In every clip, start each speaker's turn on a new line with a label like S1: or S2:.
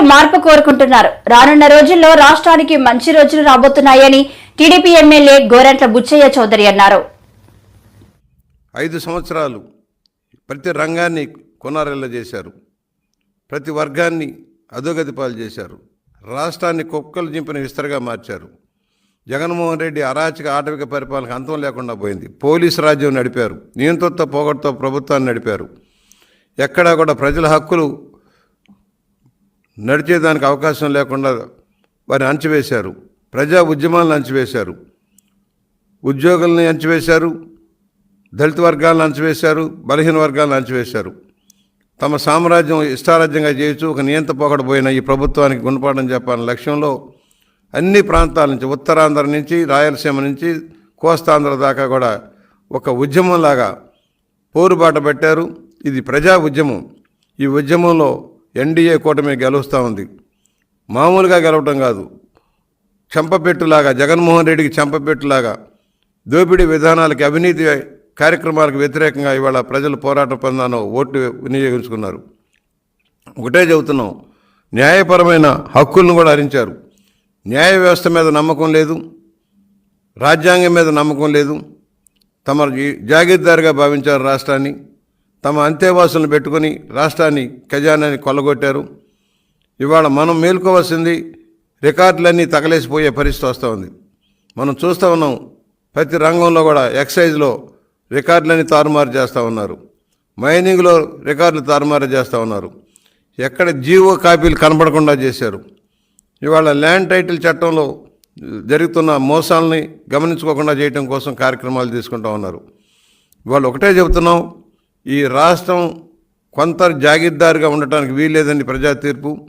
S1: ప్రజలు మార్పు కోరుకుంటున్నారు. రానున్న రోజుల్లో రాష్ట్రానికి మంచి రోజులు రాబోతున్నాయని టీడీపీ ఎమ్మెల్యే గోరంట్ల బుచ్చయ్య చౌదరి అన్నారు.
S2: ఐదు సంవత్సరాలు ప్రతి రంగాన్ని కొనారెల్ల చేశారు. ప్రతి వర్గాన్ని అధోగతి పాలు చేశారు. రాష్ట్రాన్ని కుక్కలు చింపిన విస్తరగా మార్చారు. జగన్మోహన్ రెడ్డి అరాచక ఆటవిక పరిపాలనకు అంతం లేకుండా పోయింది. పోలీసు రాజ్యం నడిపారు. నియంత్రిత పోగొట్టుతో ప్రభుత్వాన్ని నడిపారు. ఎక్కడా కూడా ప్రజల హక్కులు నడిచేదానికి అవకాశం లేకుండా వారిని అంచివేశారు ప్రజా ఉద్యమాలను అంచివేశారు ఉద్యోగుల్ని అంచివేశారు దళిత వర్గాలను అంచివేశారు బలహీన వర్గాలను అంచివేశారు తమ సామ్రాజ్యం ఇష్టారాజ్యంగా చేయొచ్చు ఒక నియంత పోకడపోయిన ఈ ప్రభుత్వానికి గుణపాఠం చెప్పాలనే లక్ష్యంలో అన్ని ప్రాంతాల నుంచి ఉత్తరాంధ్ర నుంచి రాయలసీమ నుంచి కోస్తాంధ్ర దాకా కూడా ఒక ఉద్యమంలాగా పోరుబాట పెట్టారు. ఇది ప్రజా ఉద్యమం. ఈ ఉద్యమంలో ఎన్డీఏ కూటమి గెలుస్తూ ఉంది. మామూలుగా గెలవటం కాదు. చెంపపెట్టులాగా జగన్మోహన్ రెడ్డికి చెంపపెట్టులాగా దోపిడీ విధానాలకి అవినీతి కార్యక్రమాలకు వ్యతిరేకంగా ఇవాళ ప్రజలు పోరాట పొందాను ఓట్లు వినియోగించుకున్నారు. ఒకటే చెబుతున్నాం న్యాయపరమైన హక్కులను కూడా హరించారు. న్యాయ వ్యవస్థ మీద నమ్మకం లేదు. రాజ్యాంగం మీద నమ్మకం లేదు. తమ జీ- జాగీర్దారుగా భావించారు రాష్ట్రాన్ని. తమ అంతేవాసులను పెట్టుకొని రాష్ట్రాన్ని ఖజానాన్ని కొల్లగొట్టారు. ఇవాళ మనం మేల్కోవాల్సింది రికార్డులన్నీ తగలేసిపోయే పరిస్థితి వస్తూ ఉంది. మనం చూస్తూ ఉన్నాం ప్రతి రంగంలో కూడా ఎక్సైజ్లో రికార్డులన్నీ తారుమారు చేస్తూ ఉన్నారు. మైనింగ్లో రికార్డులు తారుమారు చేస్తూ ఉన్నారు. ఎక్కడ జీవో కాపీలు కనపడకుండా చేశారు. ఇవాళ ల్యాండ్ టైటిల్ చట్టంలో జరుగుతున్న మోసాలని గమనించుకోకుండా చేయటం కోసం కార్యక్రమాలు తీసుకుంటూ ఉన్నారు. ఇవాళ ఒకటే చెబుతున్నాం ఈ రాష్ట్రం కొంత జాగీర్దారుగా ఉండటానికి వీల్లేదని ప్రజా తీర్పు.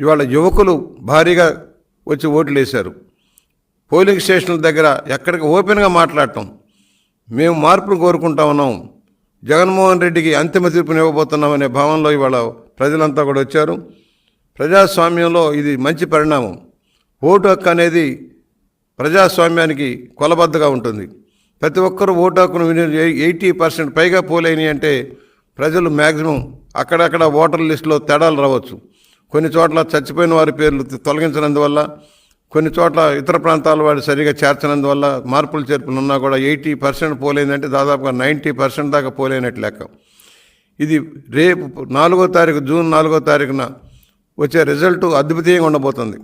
S2: ఇవాళ యువకులు భారీగా వచ్చి ఓట్లు వేశారు పోలింగ్ స్టేషన్ల దగ్గర ఎక్కడికి ఓపెన్గా మాట్లాడటం. మేము మార్పును కోరుకుంటా ఉన్నాం. జగన్మోహన్ రెడ్డికి అంతిమ తీర్పుని ఇవ్వబోతున్నాం అనే భావనలో ఇవాళ ప్రజలంతా కూడా వచ్చారు. ప్రజాస్వామ్యంలో ఇది మంచి పరిణామం. ఓటు హక్కు అనేది ప్రజాస్వామ్యానికి కొలబద్దగా ఉంటుంది. ప్రతి ఒక్కరూ ఓటు హక్కును వినియోగం ఎయిటీ పర్సెంట్ పైగా పోలేని అంటే ప్రజలు మ్యాక్సిమం అక్కడక్కడ ఓటర్ లిస్టులో తేడాలు రావచ్చు. కొన్ని చోట్ల చచ్చిపోయిన వారి పేర్లు తొలగించినందువల్ల కొన్ని చోట్ల ఇతర ప్రాంతాల వాడు సరిగా చేర్చనందువల్ల మార్పులు చేర్పులు ఉన్నా కూడా ఎయిటీ పర్సెంట్ పోలేదంటే దాదాపుగా నైంటీ పర్సెంట్ దాకా పోలేనట్టు లెక్క. ఇది రేపు నాలుగో తారీఖు జూన్ నాలుగో తారీఖున వచ్చే రిజల్ట్ అద్భుతంగా ఉండబోతుంది.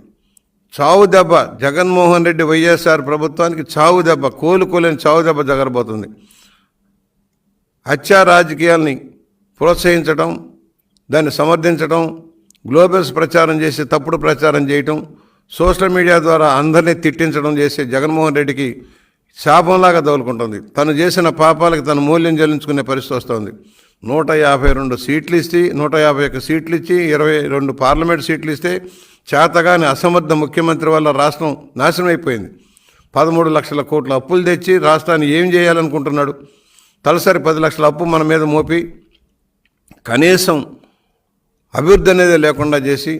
S2: చావు దెబ్బ. జగన్మోహన్ రెడ్డి వైఎస్ఆర్ ప్రభుత్వానికి చావు దెబ్బ. కోలుకోలేని చావు దెబ్బ జగరబోతుంది. హత్యా రాజకీయాల్ని ప్రోత్సహించడం దాన్ని సమర్థించడం గ్లోబల్స్ ప్రచారం చేసి తప్పుడు ప్రచారం చేయటం సోషల్ మీడియా ద్వారా అందరినీ తిట్టించడం చేసే జగన్మోహన్ రెడ్డికి శాపంలాగా తగులుకుంటుంది. తను చేసిన పాపాలకు తన మూల్యం చెల్లించుకునే పరిస్థితి వస్తుంది. నూట యాభై రెండు సీట్లు ఇచ్చి నూట యాభై ఒక్క సీట్లు ఇచ్చి ఇరవై రెండు పార్లమెంట్ సీట్లు ఇస్తే చేతగాని అసమర్థ ముఖ్యమంత్రి వల్ల రాష్ట్రం నాశనం అయిపోయింది పదమూడు లక్షల కోట్ల అప్పులు తెచ్చి రాష్ట్రాన్ని ఏం చేయాలనుకుంటున్నాడు? తలసరి పది లక్షల అప్పు మన మీద మోపి కనీసం అభివృద్ధి అనేది లేకుండా చేసి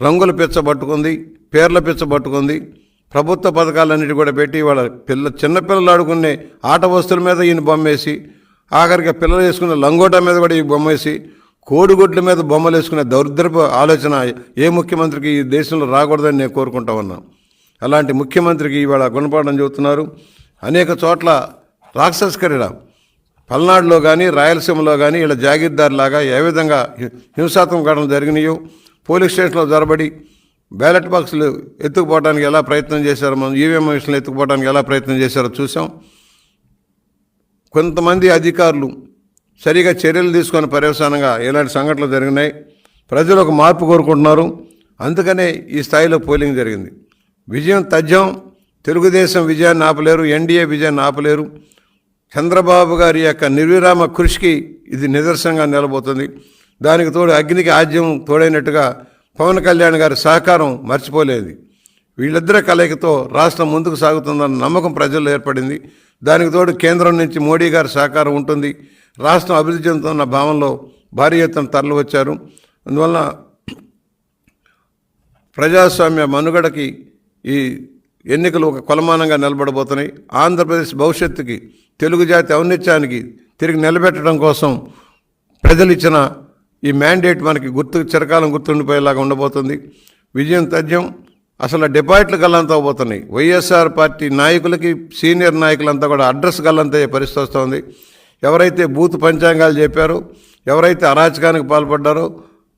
S2: రంగుల పిచ్చ పట్టుకుంది పేర్ల పిచ్చ పట్టుకుంది ప్రభుత్వ పథకాలన్నిటి కూడా పెట్టి వాళ్ళ పిల్ల చిన్నపిల్లలు ఆడుకునే ఆట వస్తువుల మీద ఈయన బొమ్మేసి ఆఖరికి పిల్లలు వేసుకునే లంగోటా మీద కూడా ఈ బొమ్మేసి కోడిగుడ్ల మీద బొమ్మలు వేసుకునే దౌర్ద్రపు ఆలోచన ఏ ముఖ్యమంత్రికి ఈ దేశంలో రాకూడదని నేను కోరుకుంటా ఉన్నాను అలాంటి ముఖ్యమంత్రికి ఇవాళ గుణపాఠం చెబుతున్నారు. అనేక చోట్ల రాక్షసకరిడ పల్నాడులో కానీ రాయలసీమలో కానీ ఇలా జాగీర్దారులాగా ఏ విధంగా హింసాత్మక ఘటనలు జరిగినాయో పోలీస్ స్టేషన్లో జరబడి బ్యాలెట్ బాక్సులు ఎత్తుకుపోవడానికి ఎలా ప్రయత్నం చేశారో మనం ఈవీఎం మిషన్లు ఎత్తుకుపోవడానికి ఎలా ప్రయత్నం చేశారో చూసాం కొంతమంది అధికారులు సరిగా చర్యలు తీసుకొని పర్యవసానంగా ఇలాంటి సంఘటనలు జరిగినాయి. ప్రజలు ఒక మార్పు కోరుకుంటున్నారు. అందుకనే ఈ స్థాయిలో పోలింగ్ జరిగింది. విజయం తథ్యం తెలుగుదేశం విజయాన్ని ఆపలేరు ఎన్డీఏ విజయాన్ని ఆపలేరు. చంద్రబాబు గారి యొక్క నిర్విరామ కృషికి ఇది నిదర్శనంగా నిలబోతుంది. దానికి తోడు అగ్నికి ఆజ్యం తోడైనట్టుగా పవన్ కళ్యాణ్ గారి సహకారం మర్చిపోలేదు. వీళ్ళిద్దరి కలయికతో రాష్ట్రం ముందుకు సాగుతుందన్న నమ్మకం ప్రజల్లో ఏర్పడింది. దానికి తోడు కేంద్రం నుంచి మోడీ గారి సహకారం ఉంటుంది. రాష్ట్రం అభివృద్ధి చెందుతున్న భావంలో భారీ ఎత్తున తరలి వచ్చారు అందువలన ప్రజాస్వామ్య మనుగడకి ఈ ఎన్నికలు ఒక కొలమానంగా నిలబడబోతున్నాయి. ఆంధ్రప్రదేశ్ భవిష్యత్తుకి తెలుగు జాతి ఔన్నత్యానికి తిరిగి నిలబెట్టడం కోసం ప్రజలు ఇచ్చిన ఈ మ్యాండేట్ మనకి గుర్తు చిరకాలం గుర్తుండిపోయేలాగా ఉండబోతుంది. విజయం తథ్యం అసలు డిపాజిట్లు గల్లంతా పోతున్నాయి. వైఎస్ఆర్ పార్టీ నాయకులకి సీనియర్ నాయకులంతా కూడా అడ్రస్ గల్లంత అయ్యే పరిస్థితి వస్తుంది ఎవరైతే బూత్ పంచాంగాలు చెప్పారో ఎవరైతే అరాచకానికి పాల్పడ్డారో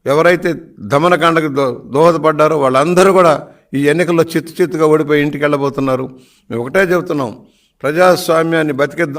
S2: ఎవరైతే దమనకాండకు దో దోహదపడ్డారో వాళ్ళందరూ కూడా ఈ ఎన్నికల్లో చిత్తు చిత్తుగా ఓడిపోయి ఇంటికి వెళ్ళబోతున్నారు. మేము ఒకటే చెబుతున్నాం. ప్రజాస్వామ్యాన్ని బతికిద్దాం.